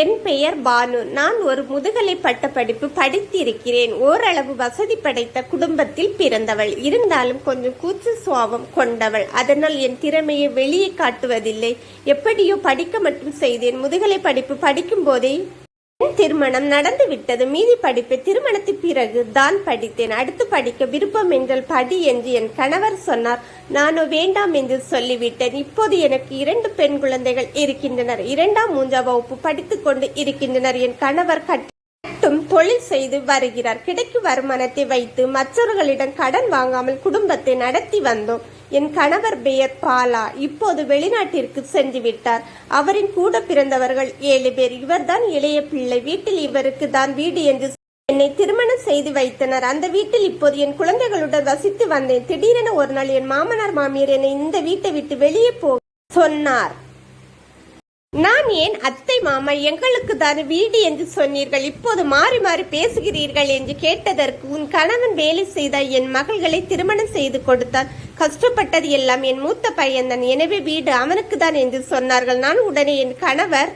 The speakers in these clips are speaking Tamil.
என் பெயர் பானு. நான் ஒரு முதுகலை பட்டப்படிப்பு படித்திருக்கிறேன். ஓரளவு வசதி படைத்த குடும்பத்தில் பிறந்தவள். இருந்தாலும் கொஞ்சம் கூச்ச சுவாபம் கொண்டவள். அதனால் என் திறமையை வெளியே காட்டுவதில்லை. எப்படியோ படிக்க மட்டும் செய்தேன். முதுகலை படிப்பு படிக்கும் போதே திருமணம் நடந்து விட்டது. மீதி படிப்பை திருமணத்துக்கு பிறகு தான் படித்தேன். அடுத்து படிக்க விருப்பம் என்றால் படி என்று என் கணவர் சொன்னார். நானோ வேண்டாம் என்று சொல்லிவிட்டேன். இப்போது எனக்கு இரண்டு பெண் குழந்தைகள் இருக்கின்றனர். இரண்டாம் மூன்றாம் வகுப்பு படித்துக் கொண்டு இருக்கின்றனர். என் கணவர் கட் மட்டும் தொழில் செய்து வருகிறார். கிடைக்கும் வருமானத்தை வைத்து மற்றவர்களிடம் கடன் வாங்காமல் குடும்பத்தை நடத்தி வந்தோம். என் கணவர் பெயர் பாலா. இப்போது வெளிநாட்டிற்கு சென்று விட்டார். அவரின் கூட பிறந்தவர்கள் ஏழு பேர். இவர்தான் இளைய பிள்ளை. வீட்டில் இவருக்கு தான் வீடு என்று என்னை திருமணம் செய்து வைத்தனர். அந்த வீட்டில் இப்போது என் குழந்தைகளுடன் வசித்து வந்தேன். திடீரென ஒரு நாள் என் மாமனார் மாமியார் என்னை இந்த வீட்டை விட்டு வெளியே போ சொன்னார். நான் ஏன் அத்தை மாமா எங்களுக்கு தான் வீடு என்று சொன்னீர்கள்? இப்போது மாறி மாறி பேசுகிறீர்கள் என்று கேட்டதற்கு உன் கணவன் வேலை செய்த என் மகள்களை திருமணம் செய்து கொடுத்தான் கஷ்டப்பட்டது எல்லாம் என் மூத்த பையன்தான் எனவே வீடு அவனுக்கு தான் என்று சொன்னார்கள். நான் உடனே என் கணவர்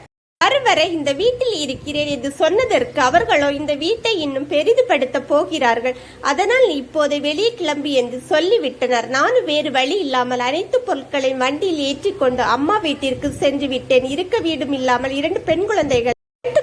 வரை இந்த வீட்டில் இருக்கிறேன் என்று சொன்னதற்கு அவர்களோ இந்த வீட்டை இன்னும் பெரிதுபடுத்த போகிறார்கள். அதனால் இப்போது வெளியே கிளம்பி என்று சொல்லிவிட்டனர். நானும் வேறு வழி இல்லாமல் அனைத்து பொருட்களையும் வண்டியில் ஏற்றிக்கொண்டு அம்மா வீட்டிற்கு சென்று விட்டேன் இருக்க வீடும் இல்லாமல் இரண்டு பெண் குழந்தைகள்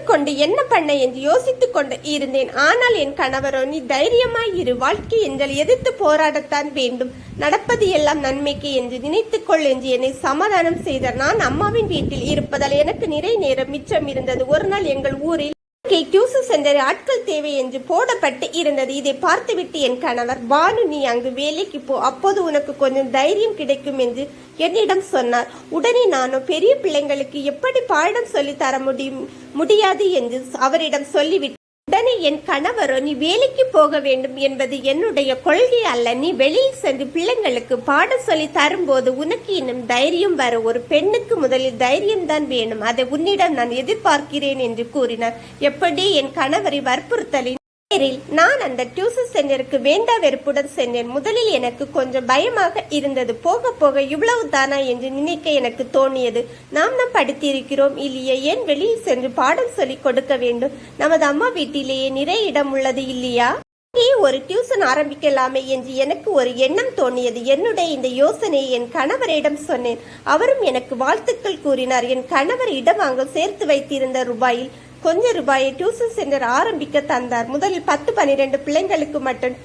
கொண்டு என்ன பண்ண என்று யோசித்துக் கொண்டு இருந்தேன். ஆனால் என் கணவரோ நீ தைரியமாய் இரு. வாழ்க்கை என்றால் எதிர்த்து போராடத்தான் வேண்டும். நடப்பது எல்லாம் நன்மைக்கு என்று நினைத்துக்கொள் என்று என்னை சமாதானம் செய்தார். நான் அம்மாவின் வீட்டில் இருப்பதால் எனக்கு நிறை நேரம் மிச்சம் இருந்தது. ஒரு நாள் எங்கள் ஊரில் டியூசன் சென்டர் ஆட்கள் தேவை என்று போடப்பட்டு இருந்தது. இதை பார்த்துவிட்டு என் கணவர் பானு நீ அங்கு வேலைக்கு போ. அப்போது உனக்கு கொஞ்சம் தைரியம் கிடைக்கும் என்று என்னிடம் சொன்னார். உடனே நானும் பெரிய பிள்ளைங்களுக்கு எப்படி பாடம் சொல்லி தர முடியும்? முடியாது என்று அவரிடம் சொல்லிவிட்டு உடனே என் கணவரோ நீ வேலைக்கு போக வேண்டும் என்பது என்னுடைய கொள்கை அல்ல. நீ வெளியில் சென்று பிள்ளைங்களுக்கு பாடம் சொல்லி தரும்போது உனக்கு இன்னும் தைரியம் வர ஒரு பெண்ணுக்கு முதலில் தைரியம் தான் வேணும். அதை உன்னிடம் நான் எதிர்பார்க்கிறேன் என்று கூறினார். எப்படி? என் கணவரை வற்புறுத்தலின் நேரில் நான் அந்த டியூசன் சென்டருக்கு வேண்டா வெறுப்புடன் சென்றேன். முதலில் எனக்கு கொஞ்சம் பயமாக இருந்தது. போக போக இவ்வளவு தானா என்று நினைக்க எனக்கு தோணியது. நாம் நாம் படித்திருக்கிறோம். இல்லையே ஏன் வெளியில் சென்று பாடம் சொல்லிக் கொடுக்க வேண்டும்? நமது அம்மா வீட்டிலேயே நிறைய இடம் உள்ளது இல்லையா? ஒரு டியூசன் ஆரம்பிக்கலாமே என்று எனக்கு ஒரு எண்ணம் தோணியது. என்னுடைய இந்த யோசனையை என் கணவரிடம் சொன்னேன். அவரும் எனக்கு வாழ்த்துக்கள் கூறினார். என் கணவர் இடம் அங்கு சேர்த்து வைத்திருந்த ரூபாயில் கொஞ்ச ரூபாயை டியூசன் சென்டர் ஆரம்பிக்க தந்தார். முதலில் பத்து பனிரெண்டு பிள்ளைங்களுக்கு மட்டும்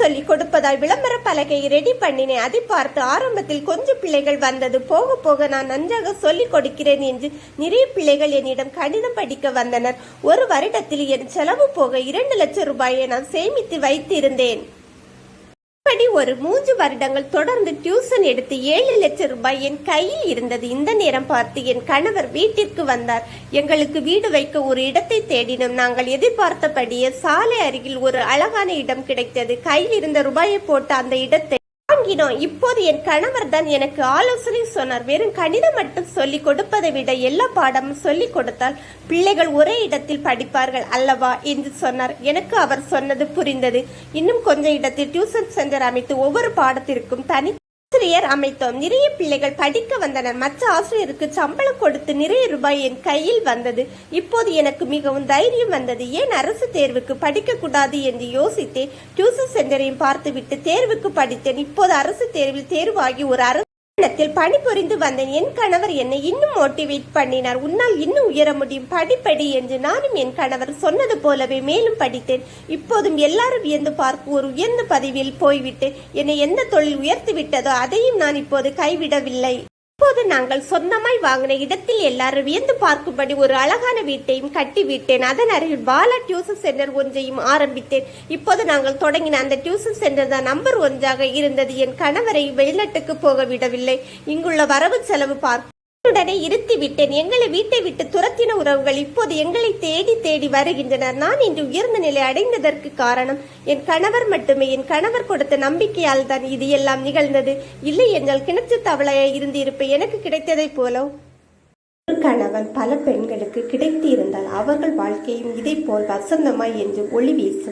சொல்லி கொடுப்பதால் விளம்பர பலகையை ரெடி பண்ணினேன். அதை பார்த்து ஆரம்பத்தில் கொஞ்சம் பிள்ளைகள் வந்தது. போக போக நான் நன்றாக சொல்லிக் கொடுக்கிறேன் என்று நிறைய பிள்ளைகள் என்னிடம் கடிதம் படிக்க வந்தனர். ஒரு வருடத்தில் என் செலவு போக இரண்டு லட்சம் ரூபாயை நான் சேமித்து வைத்திருந்தேன். இப்படி ஒரு மூன்று வருடங்கள் தொடர்ந்து டியூசன் எடுத்து ஏழு லட்சம் ரூபாய் என் கையில் இருந்தது. இந்த நேரம் பார்த்து என் கணவர் வீட்டிற்கு வந்தார். எங்களுக்கு வீடு வைக்க ஒரு இடத்தை தேடினோம். நாங்கள் எதிர்பார்த்தபடியே சாலை அருகில் ஒரு அழகான இடம் கிடைத்தது. கையில் இருந்த ரூபாயை போட்டு அந்த இடத்தை வாங்கினோம் இப்போது என் கணவர் தான் எனக்கு ஆலோசனை சொன்னார். வெறும் கணிதம் மட்டும் சொல்லிக் கொடுப்பதை விட எல்லா பாடமும் சொல்லிக் கொடுத்தால் பிள்ளைகள் ஒரே இடத்தில் படிப்பார்கள் அல்லவா என்று சொன்னார். எனக்கு அவர் சொன்னது புரிந்தது. இன்னும் கொஞ்ச இடத்தில் டியூஷன் சென்டர் அமைத்து ஒவ்வொரு பாடத்திற்கும் தனி ஆசிரியர் அமைத்தோம். நிறைய பிள்ளைகள் படிக்க வந்தனர். மற்ற ஆசிரியருக்கு சம்பளம் கொடுத்து நிறைய ரூபாய் என் கையில் வந்தது. இப்போது எனக்கு மிகவும் தைரியம் வந்தது. ஏன் அரசு தேர்வுக்கு படிக்க கூடாது என்று யோசித்தேன் டியூசன் சென்டரையும் பார்த்துவிட்டு தேர்வுக்கு படித்தேன். இப்போது அரசு தேர்வில் தேர்வாகி ஒரு அரசு நிறுவனத்தில் பணிபுரிந்து வந்தேன் என் கணவர் என்னை இன்னும் மோட்டிவேட் பண்ணினார். உன்னால் இன்னும் உயர முடியும். படிப்படி என்று நானும் என் கணவர் சொன்னது போலவே மேலும் படித்தேன். இப்போதும் எல்லாரும் வியந்து பார்க்கும் ஒரு உயர்ந்த பதவியில் போய்விட்டு என்னை எந்த தொழில் உயர்த்தி விட்டதோ அதையும் நான் இப்போது கைவிடவில்லை. இப்போது நாங்கள் சொந்தமாய் வாங்கின இடத்தில் எல்லாரும் வியந்து பார்க்கும்படி ஒரு அழகான வீட்டையும் கட்டிவிட்டேன் அதன் அருகில் பாலா டியூசன் சென்டர் ஒன்றையும் ஆரம்பித்தேன். இப்போது நாங்கள் தொடங்கின அந்த டியூசன் சென்டர் தான் நம்பர் ஒன்றாக இருந்தது. என் கணவரை வெளிநாட்டுக்கு போக விடவில்லை. இங்குள்ள வரவு செலவு பார்க்க உடனே இருத்தி விட்டேன் எங்களை வீட்டை விட்டு துரத்தின உறவுகள் இப்போது எங்களை தேடி தேடி வருகின்றனர். நான் இன்று உயர்ந்த நிலை அடைந்ததற்கு காரணம் என் கணவர் மட்டுமே. என் கணவர் கொடுத்த நம்பிக்கையால் தான் இது எல்லாம் நிகழ்ந்தது. இல்லை என்றால் கிணற்று தவளையாய் இருந்து இருப்பேன் எனக்கு கிடைத்ததை போல? ஒரு கணவன் பல பெண்களுக்கு கிடைத்து இருந்தால் அவர்கள் வாழ்க்கையும் இதே போல் வசந்தமாய் என்று ஒளி வீசும்.